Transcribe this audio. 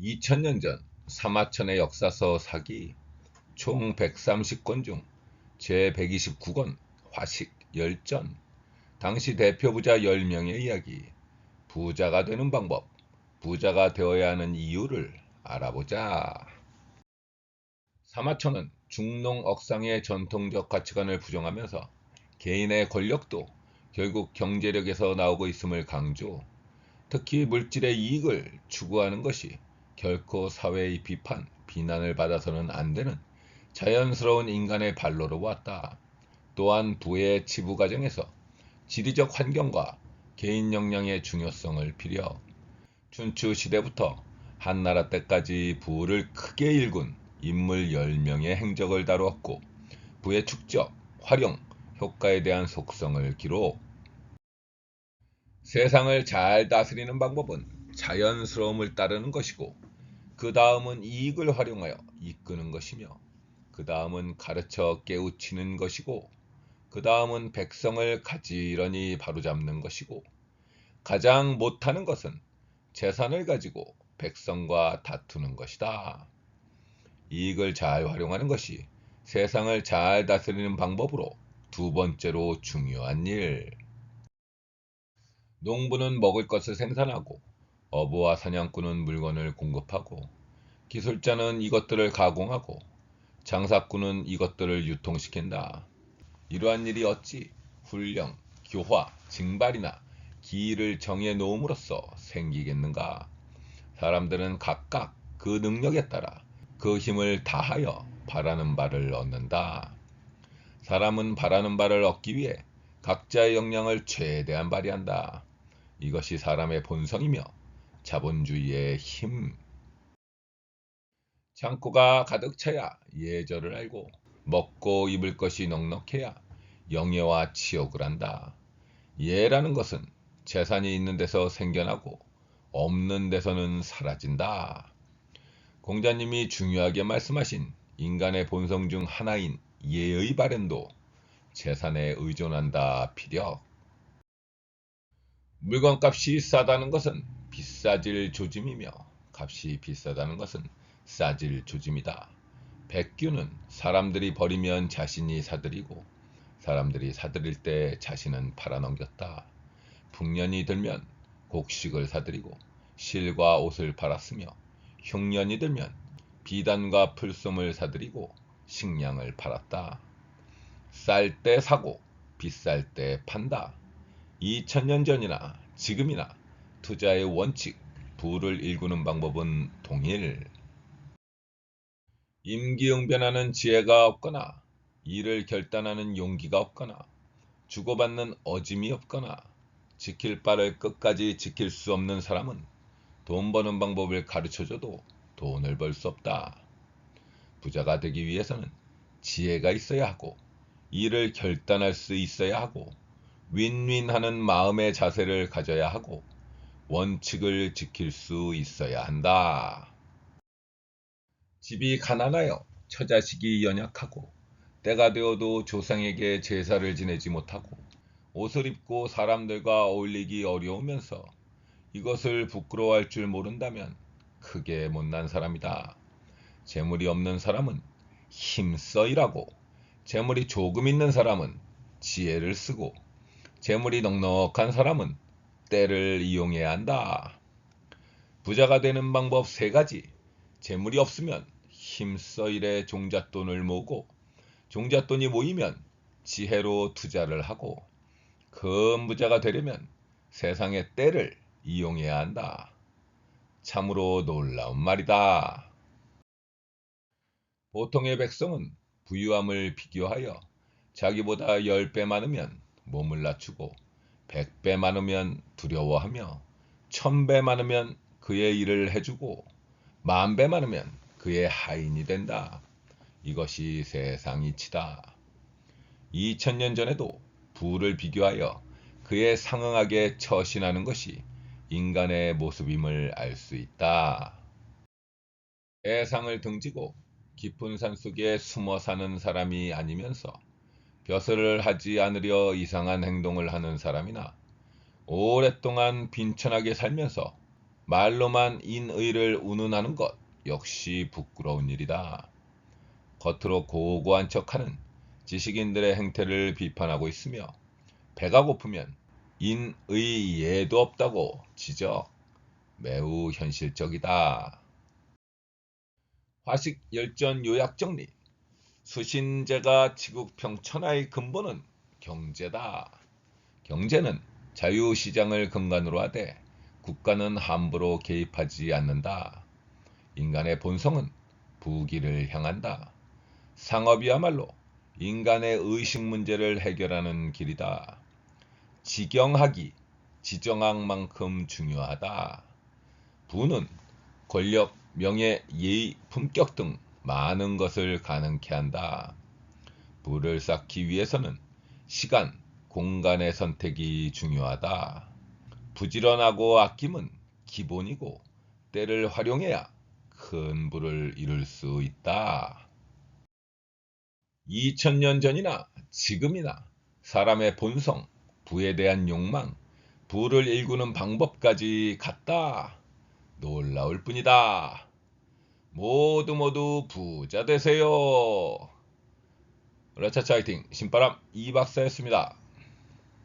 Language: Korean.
2000년 전 사마천의 역사서 사기 총 130권 중 제129권 화식 열전 당시 대표 부자 10명의 이야기 부자가 되는 방법 부자가 되어야 하는 이유를 알아보자. 사마천은 중농 억상의 전통적 가치관을 부정하면서 개인의 권력도 결국 경제력에서 나오고 있음을 강조, 특히 물질의 이익을 추구하는 것이 결코 사회의 비판, 비난을 받아서는 안 되는 자연스러운 인간의 발로로 왔다. 또한 부의 치부 과정에서 지리적 환경과 개인 역량의 중요성을 피력, 춘추 시대부터 한나라 때까지 부를 크게 일군 인물 10명의 행적을 다루었고 부의 축적, 활용, 효과에 대한 속성을 기록. 세상을 잘 다스리는 방법은 자연스러움을 따르는 것이고 그 다음은 이익을 활용하여 이끄는 것이며 그 다음은 가르쳐 깨우치는 것이고 그 다음은 백성을 가지런히 바로잡는 것이고 가장 못하는 것은 재산을 가지고 백성과 다투는 것이다. 이익을 잘 활용하는 것이 세상을 잘 다스리는 방법으로 두 번째로 중요한 일. 농부는 먹을 것을 생산하고 어부와 사냥꾼은 물건을 공급하고 기술자는 이것들을 가공하고 장사꾼은 이것들을 유통시킨다. 이러한 일이 어찌 훈령, 교화, 징발이나 기일을 정해 놓음으로써 생기겠는가? 사람들은 각각 그 능력에 따라 그 힘을 다하여 바라는 바를 얻는다. 사람은 바라는 바를 얻기 위해 각자의 역량을 최대한 발휘한다. 이것이 사람의 본성이며 자본주의의 힘. 창고가 가득 차야 예절을 알고 먹고 입을 것이 넉넉해야 영예와 치욕을 한다. 예라는 것은 재산이 있는 데서 생겨나고 없는 데서는 사라진다. 공자님이 중요하게 말씀하신 인간의 본성 중 하나인 예의 발현도 재산에 의존한다 피력. 물건값이 싸다는 것은 비싸질 조짐이며 값이 비싸다는 것은 싸질 조짐이다. 백규는 사람들이 버리면 자신이 사들이고 사람들이 사들일 때 자신은 팔아넘겼다. 풍년이 들면 곡식을 사들이고 실과 옷을 팔았으며 흉년이 들면 비단과 풀솜을 사들이고 식량을 팔았다. 쌀 때 사고 비쌀 때 판다. 2000년 전이나 지금이나 투자의 원칙, 부를 일구는 방법은 동일. 임기응변하는 지혜가 없거나 일을 결단하는 용기가 없거나 주고받는 어짐이 없거나 지킬 바를 끝까지 지킬 수 없는 사람은 돈 버는 방법을 가르쳐줘도 돈을 벌 수 없다. 부자가 되기 위해서는 지혜가 있어야 하고 일을 결단할 수 있어야 하고 윈윈하는 마음의 자세를 가져야 하고 원칙을 지킬 수 있어야 한다. 집이 가난하여 처자식이 연약하고 때가 되어도 조상에게 제사를 지내지 못하고 옷을 입고 사람들과 어울리기 어려우면서 이것을 부끄러워할 줄 모른다면 크게 못난 사람이다. 재물이 없는 사람은 힘써 일하고 재물이 조금 있는 사람은 지혜를 쓰고 재물이 넉넉한 사람은 때를 이용해야 한다. 부자가 되는 방법 세 가지. 재물이 없으면 힘써 일에 종잣돈을 모으고 종잣돈이 모이면 지혜로 투자를 하고 큰 부자가 되려면 세상의 때를 이용해야 한다. 참으로 놀라운 말이다. 보통의 백성은 부유함을 비교하여 자기보다 10배 많으면 몸을 낮추고 100배 많으면 두려워하며 1000배 많으면 그의 일을 해주고 만배 많으면 그의 하인이 된다. 이것이 세상 이치다. 2000년 전에도 부를 비교하여 그에 상응하게 처신하는 것이 인간의 모습임을 알 수 있다. 세상을 등지고 깊은 산 속에 숨어 사는 사람이 아니면서 벼슬을 하지 않으려 이상한 행동을 하는 사람이나 오랫동안 빈천하게 살면서 말로만 인의를 운운하는 것 역시 부끄러운 일이다. 겉으로 고고한 척하는 지식인들의 행태를 비판하고 있으며 배가 고프면 인의 예도 없다고 지적. 매우 현실적이다. 화식 열전 요약 정리. 수신제가 지국 평천하의 근본은 경제다. 경제는 자유시장을 근간으로 하되 국가는 함부로 개입하지 않는다. 인간의 본성은 부귀를 향한다. 상업이야말로 인간의 의식 문제를 해결하는 길이다. 지경학이 지정학만큼 중요하다. 부는 권력, 명예, 예의, 품격 등 많은 것을 가능케 한다. 부를 쌓기 위해서는 시간, 공간의 선택이 중요하다. 부지런하고 아낌은 기본이고 때를 활용해야 큰 부를 이룰 수 있다. 2000년 전이나 지금이나 사람의 본성, 부에 대한 욕망, 부를 일구는 방법까지 같다. 놀라울 뿐이다. 모두 모두 부자 되세요. 라차차 화이팅 신바람 이박사였습니다.